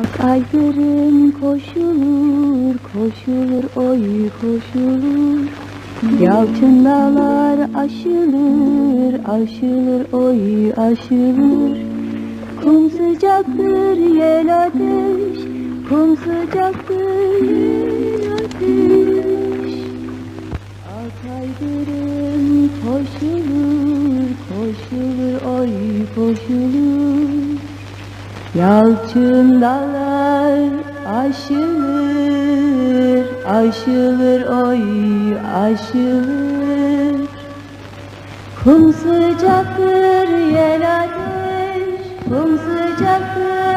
Ak aydırım koşulur, koşulur, oy koşulur. Yalçın dağlar aşılır, aşılır, oy aşılır. Kum sıcaktır yel ateş, kum sıcaktır yel ateş. Ak aydırım koşulur, koşulur, oy koşulur. Yalçın dağlar aşılır, aşılır, oy aşılır. Kum sıcaktır yel ateş, kum sıcaktır